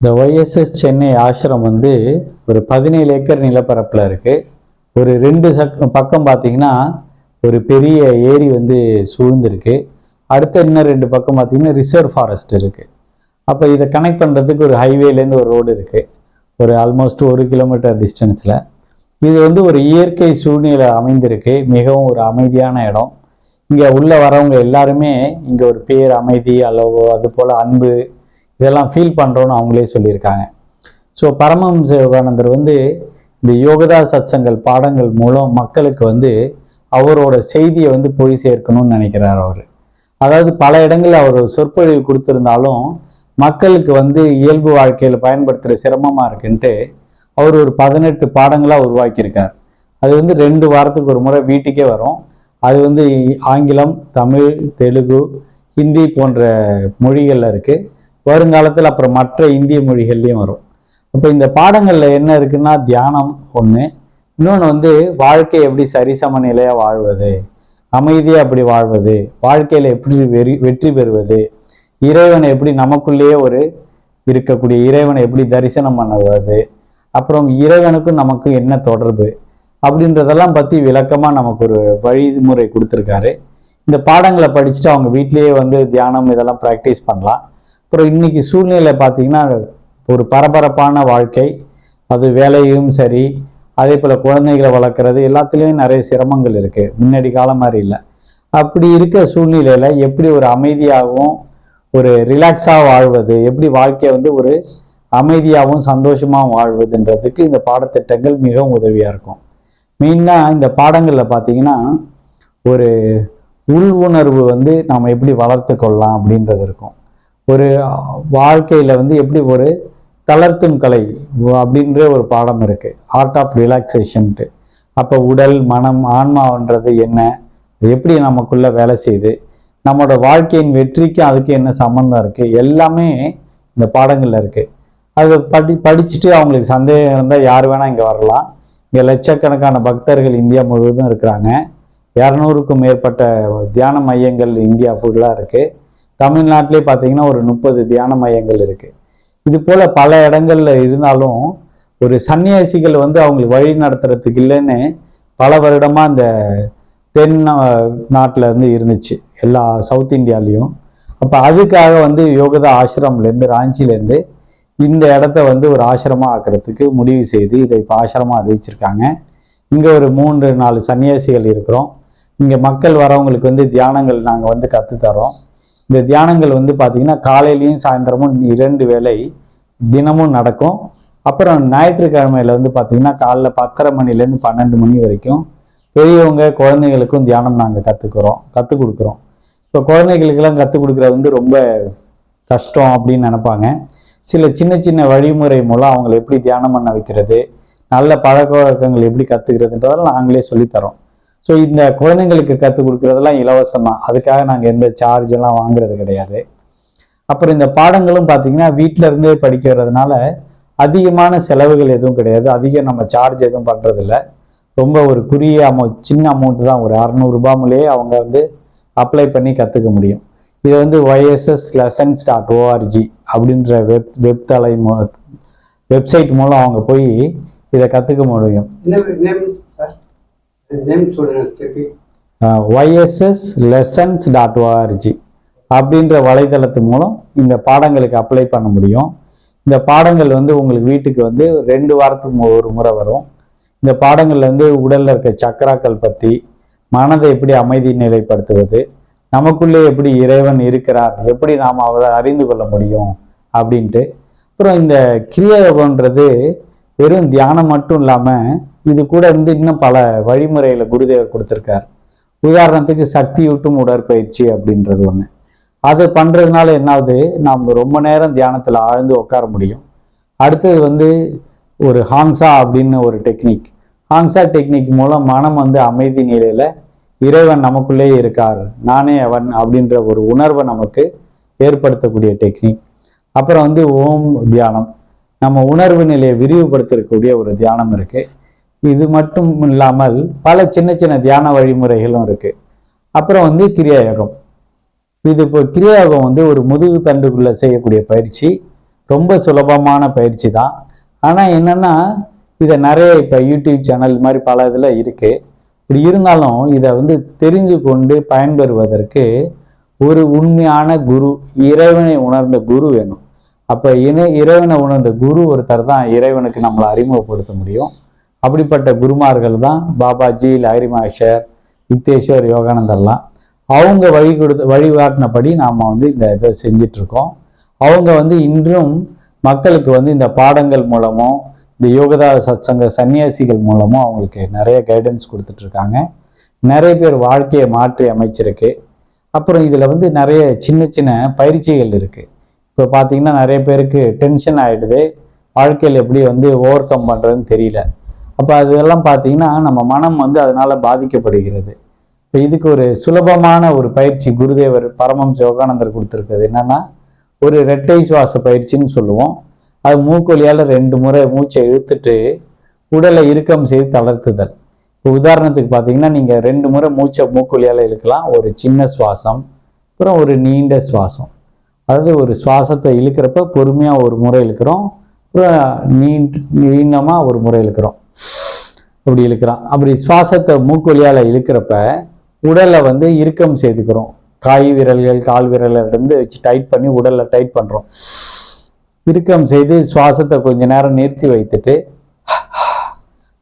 இந்த ஒய்எஸ்எஸ் சென்னை ஆசிரம் வந்து ஒரு பதினேழு ஏக்கர் நிலப்பரப்பில் இருக்குது ஒரு ரெண்டு சக் பக்கம் பார்த்தீங்கன்னா ஒரு பெரிய ஏரி வந்து சூழ்ந்திருக்கு. அடுத்த இன்னும் ரெண்டு பக்கம் பார்த்தீங்கன்னா ரிசர்வ் ஃபாரஸ்ட் இருக்குது அப்போ இதை கனெக்ட் பண்ணுறதுக்கு ஒரு ஹைவேலேருந்து ஒரு ரோடு இருக்குது ஒரு ஆல்மோஸ்ட் ஒரு கிலோமீட்டர் டிஸ்டன்ஸில் இது வந்து ஒரு இயற்கை சூழ்நிலை அமைந்திருக்கு. மிகவும் ஒரு அமைதியான இடம். இங்கே உள்ளே வரவங்க எல்லாருமே இங்கே ஒரு பேர் அமைதி அளவு அது போல் அன்பு இதெல்லாம் ஃபீல் பண்ணுறோன்னு அவங்களே சொல்லியிருக்காங்க. ஸோ பரமஹம்ச யோகானந்தர் வந்து இந்த யோகதா சச்சங்கள் பாடங்கள் மூலம் மக்களுக்கு வந்து அவரோட செய்தியை வந்து போய் சேர்க்கணும்னு நினைக்கிறார் அவர். அதாவது பல இடங்களில் அவர் சொற்பொழிவு கொடுத்துருந்தாலும் மக்களுக்கு வந்து இயல்பு வாழ்க்கையில் பயன்படுத்துகிற சிரமமாக இருக்குன்ட்டு அவர் ஒரு பதினெட்டு பாடங்களாக உருவாக்கியிருக்கார். அது வந்து ரெண்டு வாரத்துக்கு ஒரு முறை வீட்டுக்கே வரும். அது வந்து ஆங்கிலம் தமிழ் தெலுங்கு ஹிந்தி போன்ற மொழிகளில் இருக்குது வருங்காலத்தில் அப்புறம் மற்ற இந்திய மொழிகள்லையும் வரும். அப்போ இந்த பாடங்களில் என்ன இருக்குன்னா தியானம் ஒன்று இன்னொன்று வந்து வாழ்க்கை எப்படி சரிசம நிலையாக வாழ்வது? அமைதியாக எப்படி வாழ்வது? வாழ்க்கையில் எப்படி வெறி வெற்றி பெறுவது? இறைவனை எப்படி நமக்குள்ளேயே ஒரு இருக்கக்கூடிய இறைவனை எப்படி தரிசனம் பண்ணுவது? அப்புறம் இறைவனுக்கும் நமக்கும் என்ன தொடர்பு? அப்படின்றதெல்லாம் பற்றி விளக்கமாக நமக்கு ஒரு வழிமுறை கொடுத்துருக்காரு. இந்த பாடங்களை படிச்சுட்டு அவங்க வீட்டிலேயே வந்து தியானம் இதெல்லாம் ப்ராக்டிஸ் பண்ணலாம். அப்புறம் இன்னைக்கு சூழ்நிலை பார்த்தீங்கன்னா ஒரு பரபரப்பான வாழ்க்கை. அது வேலையும் சரி அதே போல் குழந்தைகளை வளர்க்குறது எல்லாத்துலேயும் நிறைய சிரமங்கள் இருக்குது முன்னாடி காலம் மாதிரி இல்லை. அப்படி இருக்க சூழ்நிலையில் எப்படி ஒரு அமைதியாகவும் ஒரு ரிலாக்ஸாக வாழ்வது எப்படி வாழ்க்கையை வந்து ஒரு அமைதியாகவும் சந்தோஷமாகவும் வாழ்வதுன்றதுக்கு இந்த பாடத்திட்டங்கள் மிகவும் உதவியாக இருக்கும். மெயினாக இந்த பாடங்களில் பார்த்தீங்கன்னா ஒரு உள் உணர்வு வந்து நாம் எப்படி வளர்த்து கொள்ளலாம் அப்படின்றது இருக்கும். ஒரு வாழ்க்கையில் வந்து எப்படி ஒரு தளர்த்தும் கலை அப்படின்ற ஒரு பாடம் இருக்குது ஆர்ட் ஆஃப் ரிலாக்ஸேஷன்ட்டு அப்போ உடல் மனம் ஆன்மான்றது என்ன? அது எப்படி நமக்குள்ளே வேலை செய்யுது? நம்மளோட வாழ்க்கையின் வெற்றிக்கும் அதுக்கு என்ன சம்மந்தம் இருக்குது எல்லாமே இந்த பாடங்களில் இருக்குது அது படி படிச்சுட்டு அவங்களுக்கு சந்தேகம் இருந்தால் யார் வேணால் இங்கே வரலாம். இங்கே லட்சக்கணக்கான பக்தர்கள் இந்தியா முழுவதும் இருக்கிறாங்க. இரநூறுக்கும் மேற்பட்ட தியான மையங்கள் இந்தியா ஃபுல்லாக இருக்குது தமிழ்நாட்டிலே பார்த்தீங்கன்னா ஒரு முப்பது தியான மையங்கள் இருக்குது இது போல் பல இடங்கள்ல இருந்தாலும் ஒரு சன்னியாசிகள் வந்து அவங்களுக்கு வழி நடத்துறதுக்கு இல்லைன்னு பல வருடமாக இந்த தென் நாட்டில் இருந்து இருந்துச்சு. எல்லா சவுத் இந்தியாலேயும். அப்போ அதுக்காக வந்து யோகதா ஆசிரம்லேருந்து ராஞ்சிலேருந்து இந்த இடத்த வந்து ஒரு ஆசிரமாக ஆக்கிறதுக்கு முடிவு செய்து இதை இப்போ ஆசிரமாக அறிவிச்சிருக்காங்க. இங்கே ஒரு மூன்று நாலு சன்னியாசிகள் இருக்கிறோம். இங்கே மக்கள் வரவங்களுக்கு வந்து தியானங்கள் நாங்கள் வந்து கற்றுத்தரோம் இந்த தியானங்கள் வந்து பார்த்திங்கன்னா காலையிலையும் சாயந்தரமும் இரண்டு வேளை தினமும் நடக்கும். அப்புறம் ஞாயிற்றுக்கிழமையில வந்து பார்த்தீங்கன்னா காலைல பத்தரை மணிலேருந்து பன்னெண்டு மணி வரைக்கும் பெரியவங்க குழந்தைங்களுக்கும் தியானம் நாங்கள் கற்றுக்குறோம் கற்றுக் கொடுக்குறோம். இப்போ குழந்தைகளுக்கெல்லாம் கற்றுக் கொடுக்குறது வந்து ரொம்ப கஷ்டம் அப்படின்னு நினைப்பாங்க. சில சின்ன சின்ன வழிமுறை மூலம் அவங்களை எப்படி தியானம் பண்ண வைக்கிறது நல்ல பழக்க வழக்கங்கள் எப்படி கற்றுக்கிறதுன்றதெல்லாம் நாங்களே சொல்லித்தரோம் ஸோ இந்த குழந்தைங்களுக்கு கற்றுக் கொடுக்குறதெல்லாம் இலவசம் தான். அதுக்காக நாங்கள் எந்த சார்ஜ் எல்லாம் வாங்குறது கிடையாது. அப்புறம் இந்த பாடங்களும் பார்த்தீங்கன்னா வீட்டில இருந்தே படிக்கிறதுனால அதிகமான செலவுகள் எதுவும் கிடையாது. அதிகம் நம்ம சார்ஜ் எதுவும் பண்ணுறதில்ல ரொம்ப ஒரு குறுகிய அமௌண்ட் சின்ன அமௌண்ட் தான். ஒரு அறநூறுபாமலே அவங்க வந்து அப்ளை பண்ணி கற்றுக்க முடியும். இது வந்து ஒய்எஸ்எஸ் லெசன்ஸ் டாட் ஓஆர்ஜி அப்படின்ற வெப் வெப் தலை மூ வெப்சைட் மூலம் அவங்க போய் இதை கற்றுக்க முடியும் நேம் சார் நேம் சொல்லுங்க திருப்பி ஒய்எஸ்எஸ் லெசன்ஸ் டாட் ஓஆர்ஜி அப்படின்ற வலைதளத்து மூலம் இந்த பாடங்களுக்கு அப்ளை பண்ண முடியும். இந்த பாடங்கள் வந்து உங்களுக்கு வீட்டுக்கு வந்து ரெண்டு வாரத்துக்கு ஒரு முறை வரும். இந்த பாடங்கள்ல வந்து உடலில் இருக்க சக்கராக்கள் பற்றி மனதை எப்படி அமைதி நிலைப்படுத்துவது நமக்குள்ளே எப்படி இறைவன் இருக்கிறார் எப்படி நாம் அவரை அறிந்து கொள்ள முடியும் அப்படின்ட்டு. அப்புறம் இந்த கிரியாயோகன்றது வெறும் தியானம் மட்டும் இல்லாமல் இது கூட வந்து இன்னும் பல வழிமுறைகளை குருதேவர் கொடுத்துருக்கார். உதாரணத்துக்கு சக்தியூட்டும் உடற்பயிற்சி அப்படின்றது ஒன்று அது பண்ணுறதுனால என்னாவது நாம் ரொம்ப நேரம் தியானத்தில் ஆழ்ந்து உட்கார முடியும். அடுத்தது வந்து ஒரு ஹாங்ஸா அப்படின்னு ஒரு டெக்னிக். ஹாங்ஸா டெக்னிக் மூலம் மனம் வந்து அமைதி நிலையில் இறைவன் நமக்குள்ளே இருக்கார். நானே அவன் அப்படின்ற ஒரு உணர்வை நமக்கு ஏற்படுத்தக்கூடிய டெக்னிக். அப்புறம் வந்து ஓம் தியானம். நம்ம உணர்வு நிலையை விரிவுபடுத்தக்கூடிய ஒரு தியானம் இருக்குது இது மட்டும் இல்லாமல் பல சின்ன சின்ன தியான வழிமுறைகளும் இருக்கு. அப்புறம் வந்து கிரியாயோகம். இது இப்போ கிரியாயோகம் வந்து ஒரு முதுகு தண்டுக்குள்ள செய்யக்கூடிய பயிற்சி. ரொம்ப சுலபமான பயிற்சி தான். ஆனால் என்னன்னா இதை நிறைய இப்போ யூடியூப் சேனல் இது மாதிரி பல இதில் இருக்குது இப்படி இருந்தாலும் இதை வந்து தெரிந்து கொண்டு பயன்பெறுவதற்கு ஒரு உண்மையான குரு இறைவனை உணர்ந்த குரு வேணும். அப்போ இணை இறைவனை உணர்ந்த குரு ஒருத்தர் தான் இறைவனுக்கு நம்மளை அறிமுகப்படுத்த முடியும். அப்படிப்பட்ட குருமார்கள் தான் பாபாஜி லாரிமாஷர் யுக்தேஸ்வர் யோகானந்தர்லாம் அவங்க வழி கொடுத்து வழிகாட்டினபடி நாம் வந்து இந்த இதை செஞ்சிட்ருக்கோம். அவங்க வந்து இன்றும் மக்களுக்கு வந்து இந்த பாடங்கள் மூலமும் இந்த யோகதா சத்சங்க சன்னியாசிகள் மூலமும் அவங்களுக்கு நிறைய கைடன்ஸ் கொடுத்துட்ருக்காங்க. நிறைய பேர் வாழ்க்கையை மாற்றி அமைச்சிருக்கு. அப்புறம் இதில் வந்து நிறைய சின்ன சின்ன பயிற்சிகள் இருக்குது இப்போ பார்த்தீங்கன்னா நிறைய பேருக்கு டென்ஷன் ஆகிடுது வாழ்க்கையில் எப்படி வந்து ஓவர் கம் பண்ணுறதுன்னு தெரியல. அப்போ அதெல்லாம் பார்த்தீங்கன்னா நம்ம மனம் வந்து அதனால பாதிக்கப்படுகிறது. இப்போ இதுக்கு ஒரு சுலபமான ஒரு பயிற்சி குருதேவர் பரமம் யோகானந்தர் கொடுத்துருக்குது என்னன்னா ஒரு ரெட்டை சுவாச பயிற்சின்னு சொல்லுவோம். அது மூக்கொலியால் ரெண்டு முறை மூச்சை இழுத்துட்டு உடலை இறுக்கம் செய்து தளர்த்துதல். இப்போ உதாரணத்துக்கு பார்த்தீங்கன்னா நீங்கள் ரெண்டு முறை மூச்சை மூக்கொலியால் இழுக்கலாம். ஒரு சின்ன சுவாசம் அப்புறம் ஒரு நீண்ட சுவாசம். அதாவது ஒரு சுவாசத்தை இழுக்கிறப்ப பொறுமையாக ஒரு முறை இழுக்கிறோம். அப்புறம் நீண்ட நீண்டமாக ஒரு முறை இழுக்கிறோம். அப்படி இழுக்கிறான். அப்படி சுவாசத்தை மூக்கொலியால் இழுக்கிறப்ப உடலை வந்து இறுக்கம் செய்துக்கிறோம். காய் விரல்கள் கால் விரலை இருந்து வச்சு டைட் பண்ணி உடலை டைட் பண்ணுறோம் இறுக்கம் செய்து சுவாசத்தை கொஞ்ச நேரம் நிறுத்தி வைத்துட்டு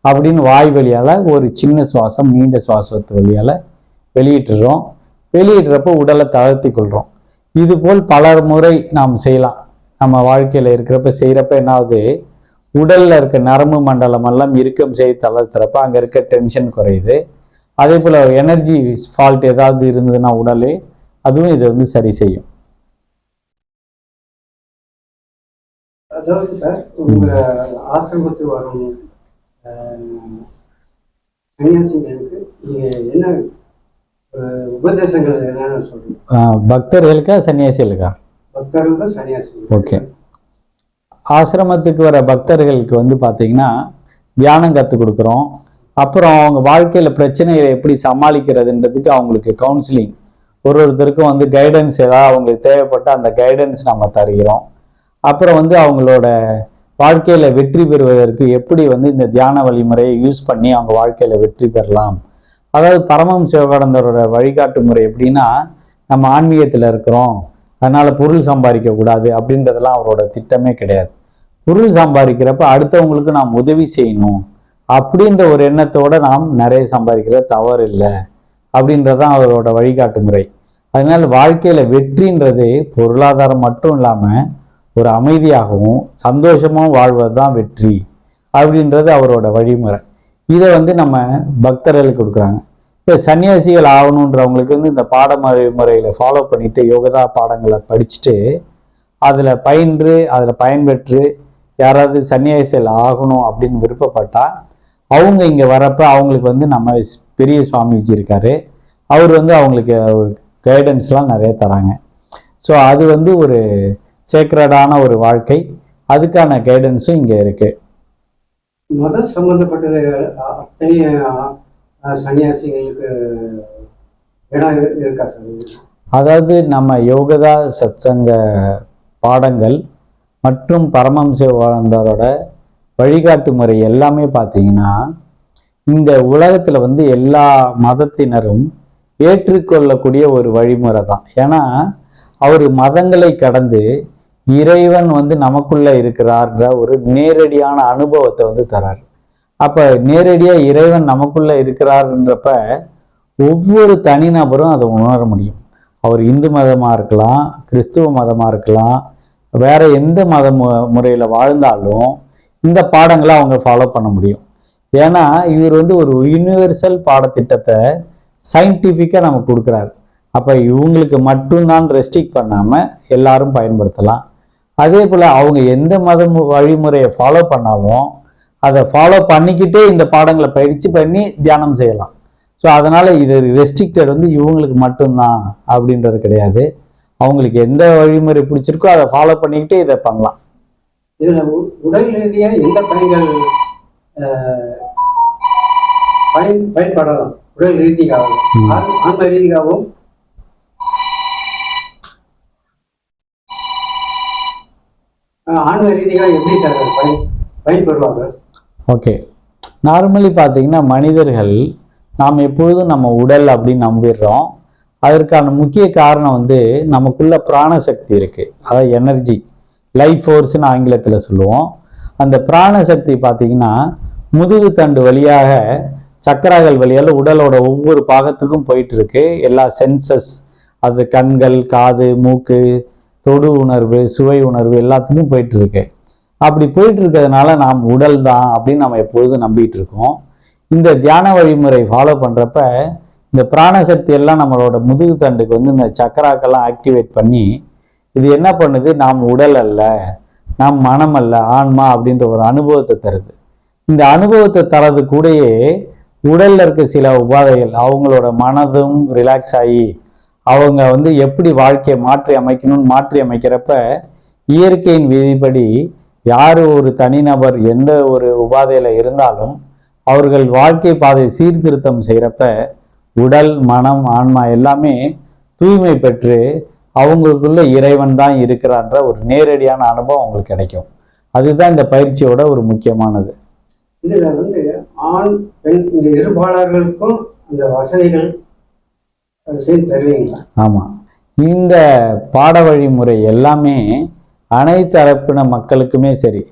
அப்படின்னு வாய் வழியால் ஒரு சின்ன சுவாசம் நீண்ட சுவாசத்து வழியால் வெளியிட்டுறோம். வெளியிடுறப்போ உடலை தளர்த்தி கொள்கிறோம் இது போல் பல முறை நாம் செய்யலாம். நம்ம வாழ்க்கையில் இருக்கிறப்ப செய்கிறப்ப என்ன ஆகுது உடல்ல இருக்க நரம்பு மண்டலம் எல்லாம் இறுக்கம் செய்து தளர்த்துறப்ப அங்க இருக்க டென்ஷன் குறையுது. அதே போல எனர்ஜி ஃபால்ட் ஏதாவது இருந்ததுன்னா உடலே அதுவும் இதை வந்து சரி செய்யும். அதாவது சார் உங்க ஆசிரமத்துக்கு வரும் அஹ், சன்னியாசிகளுக்கு நீங்க என்ன அஹ், உபதேசங்கள் என்னன்னு சொல்றீங்க பக்தர்களுக்கா சன்னியாசிகளுக்கா? பக்தர்கள் சன்னியாசிகள் ஓகே. ஆசிரமத்துக்கு வர பக்தர்களுக்கு வந்து பார்த்தீங்கன்னா தியானம் கற்றுக் கொடுக்குறோம். அப்புறம் அவங்க வாழ்க்கையில் பிரச்சனைகளை எப்படி சமாளிக்கிறதுன்றதுக்கு அவங்களுக்கு கவுன்சிலிங் ஒரு ஒருத்தருக்கும் வந்து கைடன்ஸ் ஏதாவது அவங்களுக்கு தேவைப்பட்ட அந்த கைடன்ஸ் நம்ம தருகிறோம். அப்புறம் வந்து அவங்களோட வாழ்க்கையில் வெற்றி பெறுவதற்கு எப்படி வந்து இந்த தியான வழிமுறையை யூஸ் பண்ணி அவங்க வாழ்க்கையில் வெற்றி பெறலாம். அதாவது பரமம் சிவகடந்தரோட வழிகாட்டு முறை எப்படின்னா நம்ம ஆன்மீகத்தில் இருக்கிறோம். அதனால் பொருள் சம்பாதிக்கக்கூடாது அப்படின்றதெல்லாம் அவரோட திட்டமே கிடையாது. பொருள் சம்பாதிக்கிறப்ப அடுத்தவங்களுக்கு நாம் உதவி செய்யணும் அப்படின்ற ஒரு எண்ணத்தோட நாம் நிறைய சம்பாதிக்கிற தவறு இல்லை அப்படின்றதான் அவரோட வழிகாட்டு முறை. அதனால வாழ்க்கையில வெற்றின்றது பொருளாதாரம் மட்டும் இல்லாம ஒரு அமைதியாகவும் சந்தோஷமாகவும் வாழ்வது தான் வெற்றி அப்படின்றது அவரோட வழிமுறை. இதை வந்து நம்ம பக்தர்களுக்கு கொடுக்குறாங்க. இப்போ சன்னியாசிகள் ஆகணுன்றவங்களுக்கு வந்து இந்த பாடமுறை முறையில் ஃபாலோ பண்ணிட்டு யோகதா பாடங்களை படிச்சுட்டு அதில் பயின்று அதில் பயன்பெற்று யாராவது சன்னியாசிகள் ஆகணும் அப்படின்னு விருப்பப்பட்டா அவங்க இங்கே வரப்ப அவங்களுக்கு வந்து நம்ம பெரிய சுவாமிஜி இருக்காரு. அவர் வந்து அவங்களுக்கு கைடன்ஸ்லாம் நிறைய தராங்க. ஸோ அது வந்து ஒரு சேக்ரடான ஒரு வாழ்க்கை. அதுக்கான கைடன்ஸும் இங்கே இருக்குது மத சம்பந்தப்பட்டது அ- அத்தனை அஹ், சன்னியாசிகளுக்கு இடம் இரு- இருக்கா சார் அதாவது நம்ம யோகதா சத்சங்க பாடங்கள் மற்றும் பரமம்ச வாழ்ந்தாரோட வழிகாட்டு முறை எல்லாமே பார்த்தீங்கன்னா இந்த உலகத்தில் வந்து எல்லா மதத்தினரும் ஏற்றுக்கொள்ளக்கூடிய ஒரு வழிமுறை தான். ஏன்னா அவர் மதங்களை கடந்து இறைவன் வந்து நமக்குள்ள இருக்கிறார்ன்ற ஒரு நேரடியான அனுபவத்தை வந்து தரார். அப்போ நேரடியாக இறைவன் நமக்குள்ள இருக்கிறாருன்றப்ப ஒவ்வொரு தனிநபரும் அதை உணர முடியும். அவர் இந்து மதமாக இருக்கலாம் கிறிஸ்துவ மதமாக இருக்கலாம் வேற எந்த மத மு- முறையில் வாழ்ந்தாலும் இந்த பாடங்களை அவங்க ஃபாலோ பண்ண முடியும். ஏன்னா இவர் வந்து ஒரு யுனிவர்சல் பாடத்திட்டத்தை சயின்டிஃபிக்காக நமக்கு கொடுக்குறாரு. அப்போ இவங்களுக்கு மட்டும்தான் ரெஸ்ட்ரிக்ட் பண்ணாமல் எல்லாரும் பயன்படுத்தலாம். அதே போல் அவங்க எந்த மத வழிமுறையை ஃபாலோ பண்ணாலும் அதை ஃபாலோ பண்ணிக்கிட்டே இந்த பாடங்களை பயிற்சி பண்ணி தியானம் செய்யலாம். ஸோ அதனால் இது ரெஸ்ட்ரிக்டட் வந்து இவங்களுக்கு மட்டும்தான் அப்படின்றது கிடையாது. அவங்களுக்கு எந்த வழிமுறை பிடிச்சிருக்கோ அதை ஃபாலோ பண்ணிக்கிட்டே இதை பண்ணலாம். இதுல உடல் ரீதியா எந்த அஹ், பயன் பயன்படலாம்? உடல் ரீதியாகவும். ஆன்ம ரீதியாகவும் ஆன்ம ரீதியாக எப்படி சார் பயன் பயன்படுவாங்க? ஓகே நார்மலி பார்த்தீங்கன்னா மனிதர்கள் நாம் எப்பொழுதும் நம்ம உடல் அப்படின்னு நம்பிடுறோம். அதற்கான முக்கிய காரணம் வந்து நமக்குள்ள பிராணசக்தி இருக்கு. அதாவது எனர்ஜி லைஃப் ஃபோர்ஸ்னு ஆங்கிலத்தில் சொல்லுவோம். அந்த பிராணசக்தி பார்த்தீங்கன்னா முதுகு தண்டு வழியாக சக்கராகள் வழியால் உடலோட ஒவ்வொரு பாகத்துக்கும் போயிட்டு இருக்கு. எல்லா சென்சஸ் அது கண்கள் காது மூக்கு தொடு உணர்வு சுவை உணர்வு எல்லாத்துக்கும் போயிட்டு இருக்கு. அப்படி போயிட்டு இருக்கிறதுனால நாம் உடல் தான் அப்படின்னு நம்ம எப்பொழுதும் நம்பிட்டு இருக்கோம். இந்த தியான வழிமுறை ஃபாலோ பண்ணுறப்ப இந்த பிராணசக்தி எல்லாம் நம்மளோட முதுகு தண்டுக்கு வந்து இந்த சக்கராக்கெல்லாம் ஆக்டிவேட் பண்ணி இது என்ன பண்ணுது? நாம் உடல் அல்ல நாம் மனம் அல்ல ஆன்மா அப்படின்ற ஒரு அனுபவத்தை தருது. இந்த அனுபவத்தை தரது கூடயே உடல்ல இருக்க சில உபாதைகள் அவங்களோட மனதும் ரிலாக்ஸ் ஆகி அவங்க வந்து எப்படி வாழ்க்கையை மாற்றி அமைக்கணும்னு மாற்றி அமைக்கிறப்ப இயற்கையின் விதிப்படி யார் ஒரு தனிநபர் எந்த ஒரு உபாதையில் இருந்தாலும் அவர்கள் வாழ்க்கை பாதை சீர்திருத்தம் செய்கிறப்ப உடல் மனம் ஆன்மா எல்லாமே தூய்மை பெற்று அவங்களுக்குள்ள இறைவன் தான் இருக்கிறான்ற ஒரு நேரடியான அனுபவம் அவங்களுக்கு கிடைக்கும். அதுதான் இந்த பயிற்சியோட ஒரு முக்கியமானது. இதுல வந்து ஆண் பெண் இந்த இருபாளர்களுக்கும் இந்த வசதிகள் தருவீங்களா? ஆமாம் இந்த பாட வழிமுறை எல்லாமே அனைத்து தரப்பின மக்களுக்குமே சரி.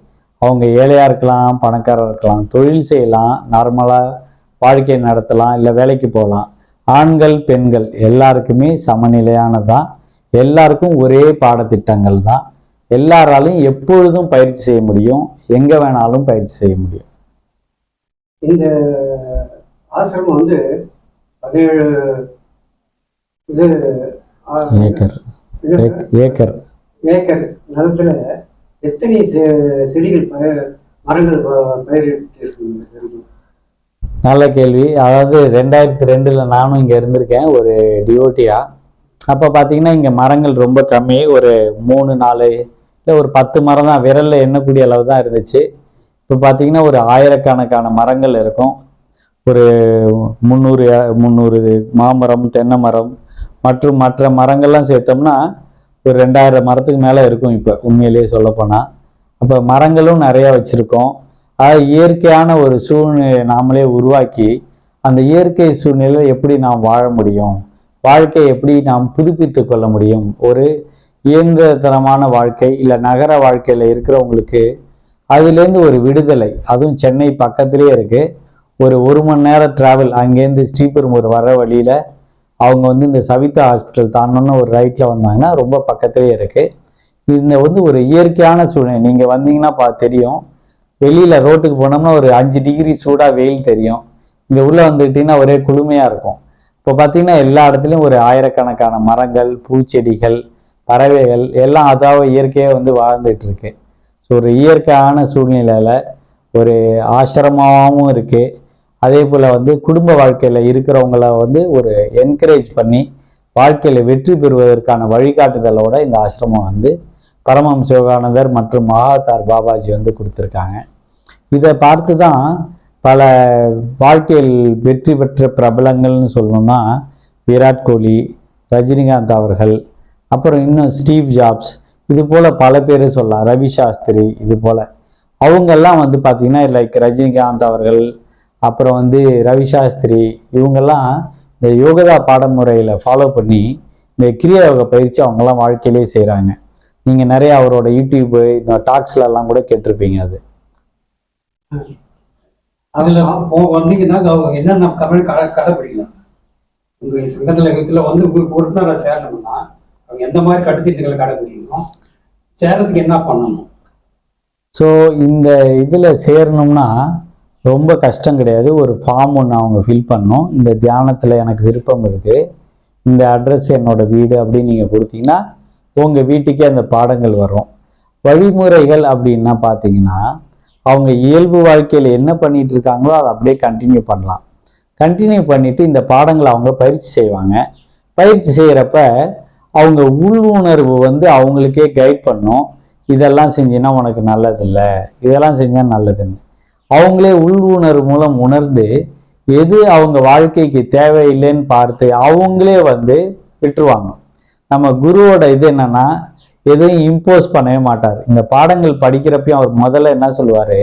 அவங்க ஏழையாக இருக்கலாம் பணக்காரர் இருக்கலாம் தொழில் செய்யலாம் நார்மலாக வாழ்க்கை நடத்தலாம் இல்லை வேலைக்கு போகலாம். ஆண்கள் பெண்கள் எல்லாருக்குமே சமநிலையானதான் எல்லாருக்கும் ஒரே பாடத்திட்டங்கள் தான் எல்லாராலையும் எப்பொழுதும் பயிற்சி செய்ய முடியும்? எங்கே வேணாலும் பயிற்சி செய்ய முடியும். இந்த ஆசிரமம் வந்து பதினேழு இது ஏக்கர். ஏக்கர். ஏக்கர். நிலத்துல எத்தனை செடிகள் மரங்கள் பயிரிட்டு? நல்ல கேள்வி. அதாவது ரெண்டாயிரத்தி ரெண்டில் நானும் இங்கே இருந்திருக்கேன் ஒரு டிஓட்டியா அப்போ பார்த்தீங்கன்னா இங்கே மரங்கள் ரொம்ப கம்மி. ஒரு மூணு நாலு இல்லை ஒரு பத்து மரம் தான். விரலில் எண்ணக்கூடிய அளவு தான் இருந்துச்சு. இப்போ பார்த்தீங்கன்னா ஒரு ஆயிரக்கணக்கான மரங்கள் இருக்கும். ஒரு முந்நூறு முந்நூறு மாமரம் தென்னை மரம் மற்றும் மற்ற மரங்கள்லாம் சேர்த்தோம்னா ஒரு ரெண்டாயிரம் மரத்துக்கு மேலே இருக்கும் இப்போ உண்மையிலேயே சொல்லப்போனால் அப்போ மரங்களும் நிறையா வச்சுருக்கோம். அதாவது இயற்கையான ஒரு சூழ்நிலையை நாமளே உருவாக்கி அந்த இயற்கை சூழ்நிலையில் எப்படி நாம் வாழ முடியும்? வாழ்க்கையை எப்படி நாம் புதுப்பித்து கொள்ள முடியும்? ஒரு இயந்திரத்தனமான வாழ்க்கை இல்லை நகர வாழ்க்கையில் இருக்கிறவங்களுக்கு அதுலேருந்து ஒரு விடுதலை. அதுவும் சென்னை பக்கத்திலே இருக்குது ஒரு ஒரு மணி நேரம் டிராவல் அங்கேருந்து ஸ்ரீபெரும்பூர் வர வழியில் அவங்க வந்து இந்த சவிதா ஹாஸ்பிட்டல் தாண்டோன்னு ஒரு ரைட்டில் வந்தாங்கன்னா ரொம்ப பக்கத்திலே இருக்குது இந்த வந்து ஒரு இயற்கையான சூழ்நிலை. நீங்கள் வந்தீங்கன்னா பா தெரியும். வெளியில் ரோட்டுக்கு போனோம்னா ஒரு அஞ்சு டிகிரி சூடாக வெயில் தெரியும். இங்கே உள்ளே வந்துக்கிட்டிங்கன்னா ஒரே குளுமையாக இருக்கும். இப்போ பார்த்தீங்கன்னா எல்லா இடத்துலையும் ஒரு ஆயிரக்கணக்கான மரங்கள் பூச்செடிகள் பறவைகள் எல்லாம் அதாவது இயற்கையாக வந்து வாழ்ந்துட்டு இருக்கு. ஸோ ஒரு இயற்கையான சூழ்நிலையில் ஒரு ஆசிரமாவும் இருக்குது அதே போல் வந்து குடும்ப வாழ்க்கையில் இருக்கிறவங்கள வந்து ஒரு என்கரேஜ் பண்ணி வாழ்க்கையில் வெற்றி பெறுவதற்கான வழிகாட்டுதலோட இந்த ஆசிரமம் வந்து பரமம் சிவகானந்தர் மற்றும் மகாதார் பாபாஜி வந்து கொடுத்துருக்காங்க. இதை பார்த்து தான் பல வாழ்க்கையில் வெற்றி பெற்ற பிரபலங்கள்னு சொல்லணும்னா விராட் கோலி ரஜினிகாந்த் அவர்கள் அப்புறம் இன்னும் ஸ்டீவ் ஜாப்ஸ் இது போல் பல பேர் சொல்லலாம். ரவி சாஸ்திரி இது போல். அவங்கெல்லாம் வந்து பார்த்திங்கன்னா லைக் ரஜினிகாந்த் அவர்கள் அப்புறம் வந்து ரவி சாஸ்திரி இவங்கெல்லாம் இந்த யோகதா பாடமுறையில் ஃபாலோ பண்ணி இந்த கிரியா யோக பயிற்சி அவங்கெல்லாம் வாழ்க்கையிலே செய்கிறாங்க நீங்கள் நிறைய அவரோட யூடியூப் இந்த டாக்ஸ்ல எல்லாம் கூட கேட்டிருப்பீங்க அது. அதுல வந்தீங்கன்னா அவங்க என்னென்ன தமிழ் கடை கடைப்பிடிக்கலாம் சங்கத்துல இதுல வந்து உங்களுக்கு உறுப்பினராக சேரணும்னா அவங்க எந்த மாதிரி கட்டுத்திட்டங்களை கடைப்பிடிக்கணும்? சேரத்துக்கு என்ன பண்ணணும்? ஸோ இந்த இதில் சேரணும்னா ரொம்ப கஷ்டம் கிடையாது. ஒரு ஃபார்ம் ஒன்று அவங்க ஃபில் பண்ணணும். இந்த தியானத்தில் எனக்கு விருப்பம் இருக்குது இந்த அட்ரஸ் என்னோட வீடு அப்படின்னு நீங்கள் கொடுத்தீங்கன்னா உங்கள் வீட்டுக்கே அந்த பாடங்கள் வரும். வழிமுறைகள் அப்படின்னா பார்த்தீங்கன்னா அவங்க இயல்பு வாழ்க்கையில் என்ன பண்ணிட்டு இருக்காங்களோ அதை அப்படியே கண்டினியூ பண்ணலாம். கண்டினியூ பண்ணிட்டு இந்த பாடங்களை அவங்க பயிற்சி செய்வாங்க. பயிற்சி செய்கிறப்ப அவங்க உள் உணர்வு வந்து அவங்களுக்கே கைட் பண்ணும். இதெல்லாம் செஞ்சினா உனக்கு நல்லதில்லை இதெல்லாம் செஞ்சால் நல்லதுன்னு. அவங்களே உள் உணர்வு மூலம் உணர்ந்து எது அவங்க வாழ்க்கைக்கு தேவையில்லைன்னு பார்த்து அவங்களே வந்து விட்டுருவாங்க. நம்ம குருவோட இது என்னன்னா எதையும் இம்போஸ் பண்ணவே மாட்டார். இந்த பாடங்கள் படிக்கிறப்பையும் அவர் முதல்ல என்ன சொல்லுவார்?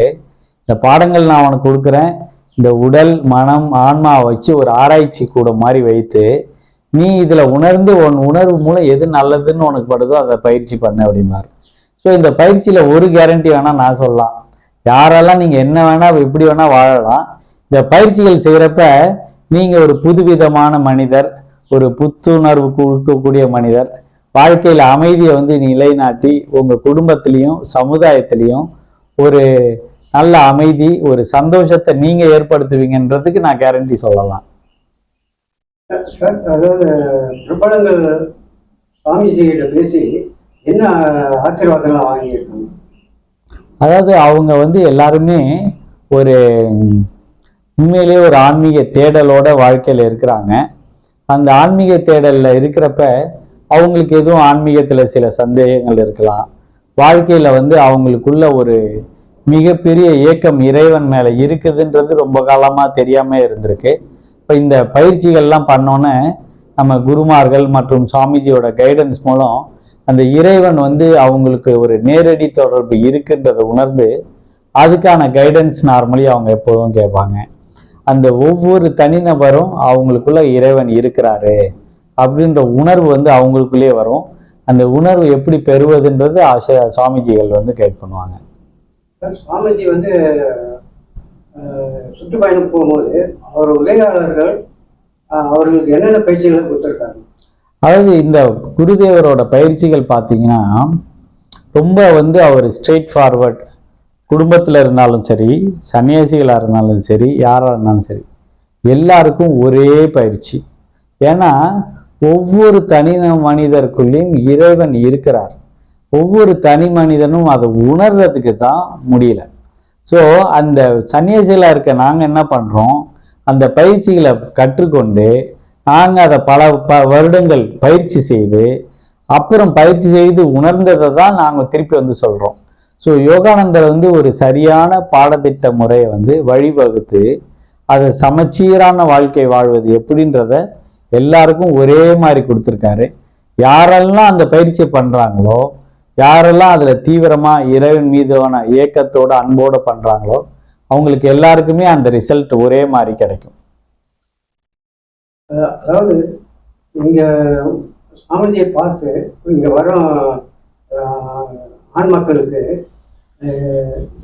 இந்த பாடங்கள் நான் அவனுக்கு கொடுக்குறேன். இந்த உடல் மனம் ஆன்மாவை வச்சு ஒரு ஆராய்ச்சி கூட மாதிரி வைத்து நீ இதில் உணர்ந்து உன் உணர்வு மூலம் எது நல்லதுன்னு உனக்கு படுதோ அதை பயிற்சி பண்ண அப்படிமாரு ஸோ இந்த பயிற்சியில் ஒரு கேரண்டி வேணால் நான் சொல்லலாம். யாரெல்லாம் நீங்கள் என்ன வேணால் எப்படி வேணால் வாழலாம். இந்த பயிற்சிகள் செய்கிறப்ப நீங்கள் ஒரு புதுவிதமான மனிதர் ஒரு புத்துணர்வு கொடுக்கக்கூடிய மனிதர். வாழ்க்கையில அமைதியை வந்து நிலைநாட்டி உங்க குடும்பத்திலையும் சமுதாயத்திலையும் ஒரு நல்ல அமைதி ஒரு சந்தோஷத்தை நீங்க ஏற்படுத்துவீங்கன்றதுக்கு நான் கேரண்டி சொல்லலாம். சார் அதாவது பிரபலங்கள் சுவாமிஜிகிட்ட பேசி என்ன ஆசீர்வாதம்லாம் வாங்கியிருக்காங்க? அதாவது அவங்க வந்து எல்லாருமே ஒரு உண்மையிலேயே ஒரு ஆன்மீக தேடலோட வாழ்க்கையில இருக்கிறாங்க. அந்த ஆன்மீக தேடலில் இருக்கிறப்ப அவங்களுக்கு எதுவும் ஆன்மீகத்தில் சில சந்தேகங்கள் இருக்கலாம். வாழ்க்கையில் வந்து அவங்களுக்குள்ள ஒரு மிகப்பெரிய ஏக்கம் இறைவன் மேலே இருக்குதுன்றது ரொம்ப காலமாக தெரியாமல் இருந்திருக்கு. இப்போ இந்த பயிற்சிகள்லாம் பண்ணோன்னே நம்ம குருமார்கள் மற்றும் சுவாமிஜியோட கைடன்ஸ் மூலம் அந்த இறைவன் வந்து அவங்களுக்கு ஒரு நேரடி தொடர்பு இருக்குன்றதை உணர்ந்து அதுக்கான கைடன்ஸ் நார்மலி அவங்க எப்போதும் கேட்பாங்க. அந்த ஒவ்வொரு தனிநபரும் அவங்களுக்குள்ள இறைவன் இருக்கிறாரு அப்படின்ற உணர்வு வந்து அவங்களுக்குள்ளேயே வரும். அந்த உணர்வு எப்படி பெறுவதுன்றது ஆசை சுவாமிஜிகள் வந்து கைட் பண்ணுவாங்க. சுவாமிஜி வந்து சுற்றுப்பயணம் போகும்போது அவர் உதவியாளர்கள் அஹ், அவர்களுக்கு என்னென்ன பயிற்சிகளை கொடுத்துருக்காங்க? அதாவது இந்த குருதேவரோட பயிற்சிகள் பார்த்தீங்கன்னா ரொம்ப வந்து அவர் ஸ்ட்ரெயிட் ஃபார்வர்ட் குடும்பத்தில் இருந்தாலும் சரி சன்னியாசிகளாக இருந்தாலும் சரி யாராக இருந்தாலும் சரி எல்லாருக்கும் ஒரே பயிற்சி. ஏன்னா ஒவ்வொரு தனி மனிதருக்குள்ளேயும் இறைவன் இருக்கிறார். ஒவ்வொரு தனி மனிதனும் அதை உணர்றதுக்கு தான் முடியல. ஸோ அந்த சன்னியாசிகளாக இருக்க நாங்கள் என்ன பண்ணுறோம் அந்த பயிற்சிகளை கற்றுக்கொண்டு நாங்கள் அதை பல ப வருடங்கள் பயிற்சி செய்து அப்புறம் பயிற்சி செய்து உணர்ந்ததை தான் நாங்கள் திருப்பி வந்து சொல்கிறோம் ஸோ யோகானந்தர் வந்து ஒரு சரியான பாடத்திட்ட முறையை வந்து வழிவகுத்து அதை சமச்சீரான வாழ்க்கை வாழ்வது எப்படின்றத எல்லாருக்கும் ஒரே மாதிரி கொடுத்துருக்காரு. யாரெல்லாம் அந்த பயிற்சியை பண்ணுறாங்களோ யாரெல்லாம் அதில் தீவிரமாக இறைவன் மீதான ஏக்கத்தோட அன்போட பண்ணுறாங்களோ அவங்களுக்கு எல்லாருக்குமே அந்த ரிசல்ட் ஒரே மாதிரி கிடைக்கும். அதாவது இங்கே சுவாமிஜியை பார்த்து இங்கே வரும் ஆண் மக்களுக்கு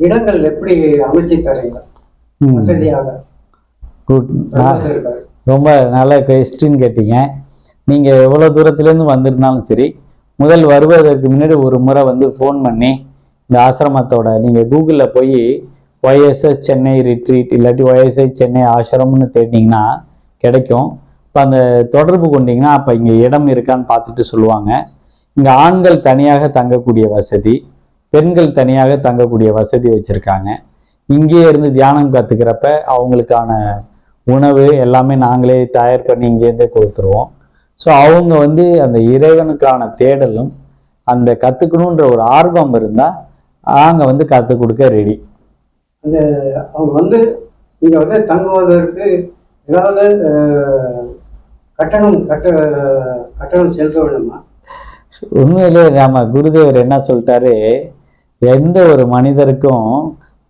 இடங்கள் எப்படி அமைச்சு தரீங்க. வசதியாக. ரொம்ப நல்ல கொஸ்டின் கேட்டீங்க. நீங்கள் எவ்வளோ தூரத்துலேருந்து வந்திருந்தாலும் சரி முதல் வருவதற்கு முன்னாடி ஒரு முறை வந்து ஃபோன் பண்ணி இந்த ஆசிரமத்தோட நீங்கள் கூகுளில் போய் ஒய்எஸ்எஸ் சென்னை ரிட்ரீட் இல்லாட்டி ஒய்எஸ்எஸ் சென்னை ஆசிரமம்னு தேடினீங்கன்னா கிடைக்கும். இப்போ அந்த தொடர்பு கொண்டீங்கன்னா அப்போ இங்கே இடம் இருக்கான்னு பார்த்துட்டு சொல்லுவாங்க. இங்கே ஆண்கள் தனியாக தங்கக்கூடிய வசதி பெண்கள் தனியாக தங்கக்கூடிய வசதி வச்சுருக்காங்க. இங்கேயே இருந்து தியானம் கற்றுக்கிறப்ப அவங்களுக்கான உணவு எல்லாமே நாங்களே தயார் பண்ணி இங்கேருந்தே கொடுத்துருவோம். ஸோ அவங்க வந்து அந்த இறைவனுக்கான தேடலும் அந்த கற்றுக்கணுன்ற ஒரு ஆர்வம் இருந்தால் நாங்கள் வந்து கற்றுக் கொடுக்க ரெடி அந்த அவங்க வந்து இங்க வந்து தங்குவதற்கு ஏதாவது கட்டணம் கட்ட கட்டணம் செலுத்த வேண்டுமா? உண்மையிலே நம்ம குருதேவர் என்ன சொல்லிட்டாரு? எந்த ஒரு மனிதருக்கும்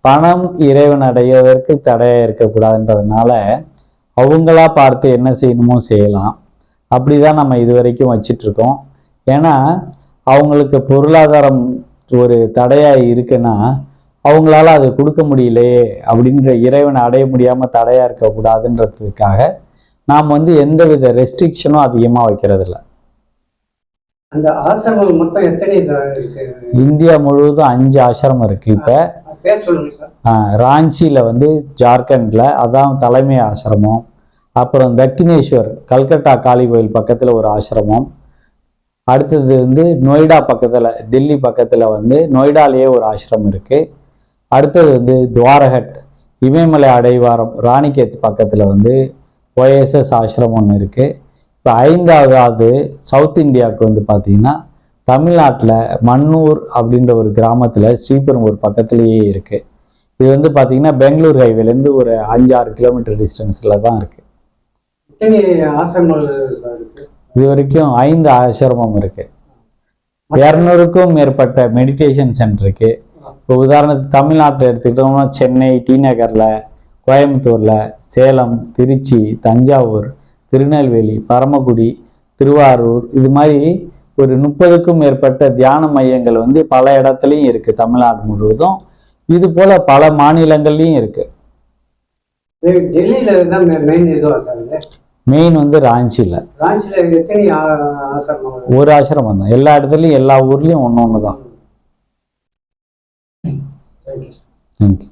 பணம் இறைவன் அடைவதற்கு தடையாக இருக்கக்கூடாதுன்றதுனால அவங்களா பார்த்து என்ன செய்யணுமோ செய்யலாம். அப்படி தான் நம்ம இது வரைக்கும் வச்சிட்ருக்கோம். ஏன்னா அவங்களுக்கு பொருளாதாரம் ஒரு தடையாக இருக்குன்னா அவங்களால அது கொடுக்க முடியலையே அப்படின்ற இறைவனை அடைய முடியாமல் தடையாக இருக்கக்கூடாதுன்றதுக்காக நாம் வந்து எந்தவித ரெஸ்ட்ரிக்ஷனும் அதிகமாக வைக்கிறதில்ல. அந்த ஆசிரமம் மொத்தம் எத்தனை இருக்கு? இந்தியா முழுவதும் அஞ்சு ஆசிரமம் இருக்கு இப்ப. பேர் சொல்லுங்க ராஞ்சியில வந்து ஜார்க்கண்ட்ல அதான் தலைமை ஆசிரமம். அப்புறம் தக்கினேஸ்வர் கல்கட்டா காளி கோயில் பக்கத்துல ஒரு ஆசிரமம். அடுத்தது வந்து நொய்டா பக்கத்துல டெல்லி பக்கத்துல வந்து நொய்டாலேயே ஒரு ஆசிரமம் இருக்கு. அடுத்தது வந்து துவாரகட் இமயமலை அடைவாரம் ராணிகேத் பக்கத்துல வந்து ஒய்எஸ்எஸ் ஆசிரமம் ஒன்று இருக்கு. இப்போ ஐந்தாவது சவுத் இந்தியாவுக்கு வந்து பார்த்தீங்கன்னா தமிழ்நாட்டில் மன்னூர் அப்படின்ற ஒரு கிராமத்தில் ஸ்ரீபெரும்பூர் பக்கத்துலேயே இருக்குது இது வந்து பார்த்தீங்கன்னா பெங்களூர் ஹைவேலேருந்து ஒரு அஞ்சாறு கிலோமீட்டர் டிஸ்டன்ஸில் தான் இருக்குது இது வரைக்கும் ஐந்து ஆசிரமம் இருக்குது இரநூறுக்கும் மேற்பட்ட மெடிடேஷன் சென்டர் இருக்கு. இப்போ உதாரணத்துக்கு தமிழ்நாட்டில் எடுத்துக்கிட்டோம்னா சென்னை டி நகர்ல கோயம்புத்தூர்ல சேலம் திருச்சி தஞ்சாவூர் திருநெல்வேலி பரமக்குடி திருவாரூர் இது மாதிரி ஒரு முப்பதுக்கும் மேற்பட்ட தியான மையங்கள் வந்து பல இடத்துலையும் இருக்கு தமிழ்நாடு முழுவதும். இது போல பல மாநிலங்கள்லயும் இருக்கு. மெயின் வந்து ராஞ்சியில் ஒரு ஆசிரமம் தான். எல்லா இடத்துலையும் எல்லா ஊர்லேயும் ஒன்று ஒன்று தான் தேங்க்யூ